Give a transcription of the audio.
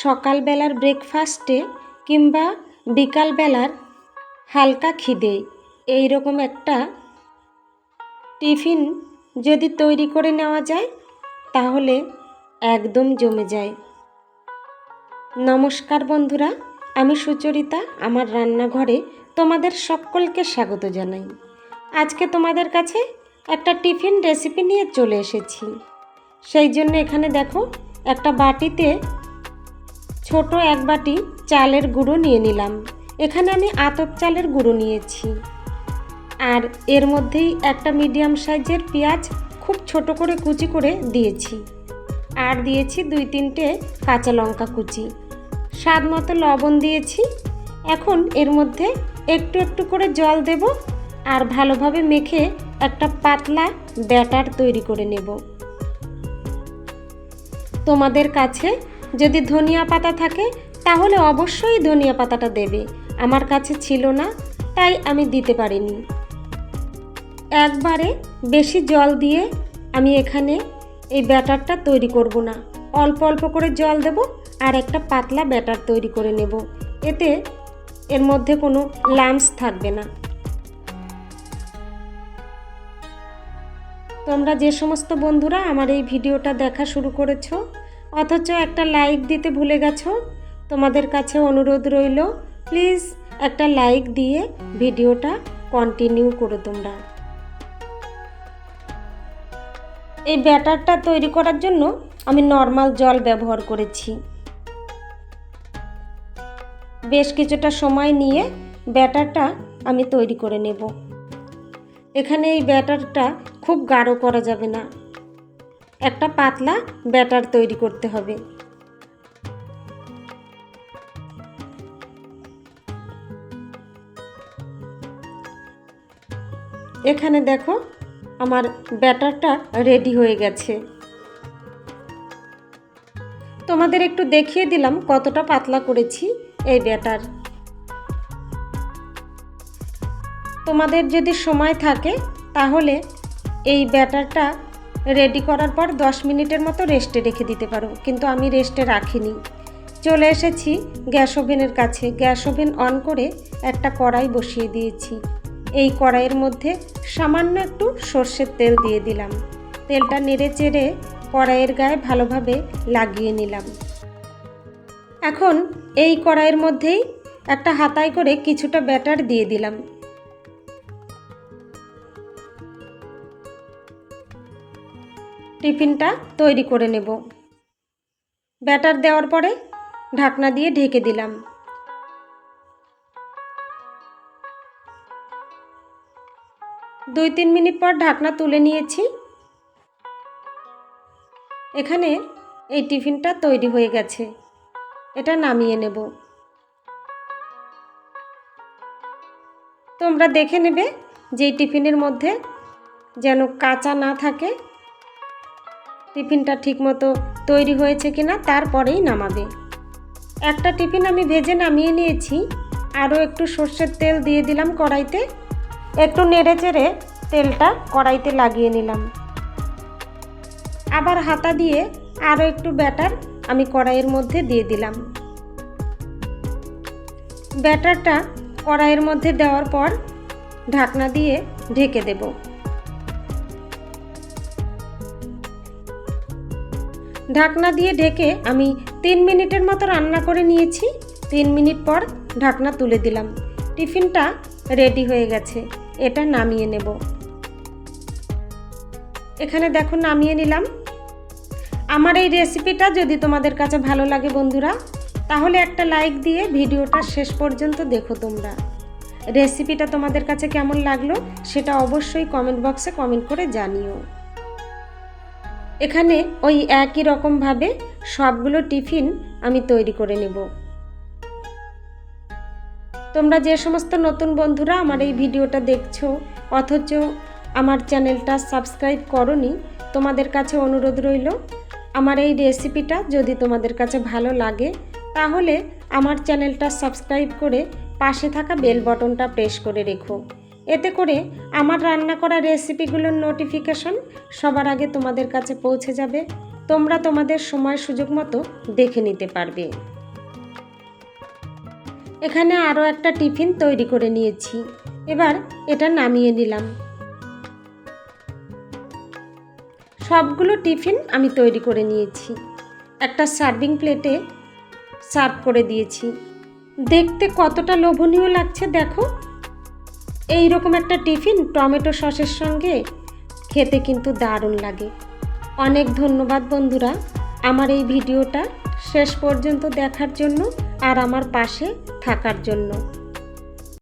সকালবেলার ব্রেকফাস্টে কিংবা বিকালবেলার হালকা খিদে এই রকম একটা টিফিন যদি তৈরি করে নেওয়া যায়, তাহলে একদম জমে যায়। নমস্কার বন্ধুরা, আমি সুচরিতা, আমার রান্নাঘরে তোমাদের সকলকে স্বাগত জানাই। আজকে তোমাদের কাছে একটা টিফিন রেসিপি নিয়ে চলে এসেছি। সেই জন্য এখানে দেখো, একটা বাটিতে ছোট এক বাটি চালের গুঁড়ো নিয়ে নিলাম। এখানে আমি আতপ চালের গুঁড়ো নিয়েছি। আর এর মধ্যেই একটা মিডিয়াম সাইজের পেঁয়াজ খুব ছোট করে কুচি করে দিয়েছি। আর দিয়েছি দুই তিনটে কাঁচা লঙ্কা কুচি। স্বাদ মতো লবণ দিয়েছি। এখন এর মধ্যে একটু একটু করে জল দেব আর ভালোভাবে মেখে একটা পাতলা ব্যাটার তৈরি করে নেব। তোমাদের কাছে যদি ধনিয়া পাতা থাকে, তাহলে অবশ্যই ধনিয়া পাতাটা দেবে। আমার কাছে ছিল না, তাই আমি দিতে পারিনি। একবারে বেশি জল দিয়ে আমি এখানে এই ব্যাটারটা তৈরি করব না। অল্প অল্প করে জল দেব আর একটা পাতলা ব্যাটার তৈরি করে নেব। এতে এর মধ্যে কোনো লামস থাকবে না। তোমরা যে সমস্ত বন্ধুরা আমার এই ভিডিওটা দেখা শুরু করেছ অথচ একটা লাইক দিতে ভুলে গেছো? তোমাদের কাছে অনুরোধ রইল প্লিজ একটা লাইক দিয়ে ভিডিওটা কন্টিনিউ করো তোমরা। এই ব্যাটারটা তৈরি করার জন্য আমি নর্মাল জল ব্যবহার করেছি। বেশ কিছুটা সময় নিয়ে ব্যাটারটা আমি তৈরি করে নেব। এখানে এই ব্যাটারটা খুব গাঢ় করা যাবে না। একটা পাতলা ব্যাটার তৈরি করতে হবে। এখানে দেখো আমার ব্যাটারটা রেডি হয়ে গেছে। তোমাদের একটু দেখিয়ে দিলাম কতটা পাতলা করেছি এই ব্যাটার। তোমাদের যদি সময় থাকে তাহলে এই ব্যাটারটা রেডি করার পর দশ মিনিটের মতো রেস্টে রেখে দিতে পারো, কিন্তু আমি রেস্টে রাখিনি। চলে এসেছি গ্যাস ওভেনের কাছে। গ্যাস ওভেন অন করে একটা কড়াই বসিয়ে দিয়েছি। এই কড়াইয়ের মধ্যে সামান্য একটু সর্ষের তেল দিয়ে দিলাম। তেলটা নেড়ে চেড়ে কড়াইয়ের গায়ে ভালোভাবে লাগিয়ে নিলাম। এখন এই কড়াইয়ের মধ্যেই একটা হাতায় করে কিছুটা ব্যাটার দিয়ে দিলাম। টিফিনটা তৈরি করে নেব। ব্যাটার দেওয়ার পরে ঢাকনা দিয়ে ঢেকে দিলাম। দুই তিন মিনিট পর ঢাকনা তুলে নিয়েছি। এখানে এই টিফিনটা তৈরি হয়ে গেছে। এটা নামিয়ে নেব। তোমরা দেখে নেবে যে টিফিনের মধ্যে যেন কাঁচা না থাকে টিফিনটা ঠিকমতো তৈরি হয়েছে কিনা তারপরেই নামাবে। একটা টিফিন আমি ভেজে নামিয়ে নিয়েছি। আরও একটু সর্ষের তেল দিয়ে দিলাম কড়াইতে। একটু নেড়ে চেড়ে তেলটা কড়াইতে লাগিয়ে নিলাম। আবার হাতা দিয়ে আরও একটু ব্যাটার আমি কড়াইয়ের মধ্যে দিয়ে দিলাম। ব্যাটারটা কড়াইয়ের মধ্যে দেওয়ার পর ঢাকনা দিয়ে ঢেকে দেব। ঢাকনা দিয়ে ঢেকে আমি তিন মিনিটের মতো রান্না করে নিয়েছি। তিন মিনিট পর ঢাকনা তুলে দিলাম। টিফিনটা রেডি হয়ে গেছে। এটা নামিয়ে নেব। এখানে দেখো নামিয়ে নিলাম। আমার এই রেসিপিটা যদি তোমাদের কাছে ভালো লাগে বন্ধুরা, তাহলে একটা লাইক দিয়ে ভিডিওটা শেষ পর্যন্ত দেখো তোমরা। রেসিপিটা তোমাদের কাছে কেমন লাগল সেটা অবশ্যই কমেন্ট বক্সে কমেন্ট করে জানিও। এখানে ওই একই রকমভাবে সবগুলো টিফিন আমি তৈরি করে নেব। তোমরা যে সমস্ত নতুন বন্ধুরা আমার এই ভিডিওটা দেখছ, অথচ আমার চ্যানেলটা সাবস্ক্রাইব করনি, তোমাদের কাছে অনুরোধ রইল, আমার এই রেসিপিটা যদি তোমাদের কাছে ভালো লাগে, তাহলে আমার চ্যানেলটা সাবস্ক্রাইব করে পাশে থাকা বেল বটনটা প্রেস করে রেখো। এতে করে আমার রান্না করা রেসিপিগুলোর নোটিফিকেশন সবার আগে তোমাদের কাছে পৌঁছে যাবে। তোমরা তোমাদের সময় সুযোগ মতো দেখে নিতে পারবে। এখানে আরও একটা টিফিন তৈরি করে নিয়েছি। এবার এটা নামিয়ে নিলাম। সবগুলো টিফিন আমি তৈরি করে নিয়েছি। একটা সার্ভিং প্লেটে সার্ভ করে দিয়েছি। দেখতে কতটা লোভনীয় লাগছে দেখো। এই রকম একটা টিফিন টমেটো সসের সঙ্গে খেতে কিন্তু দারুণ লাগে। অনেক ধন্যবাদ বন্ধুরা আমার এই ভিডিওটা শেষ পর্যন্ত দেখার জন্য আর আমার পাশে থাকার জন্য।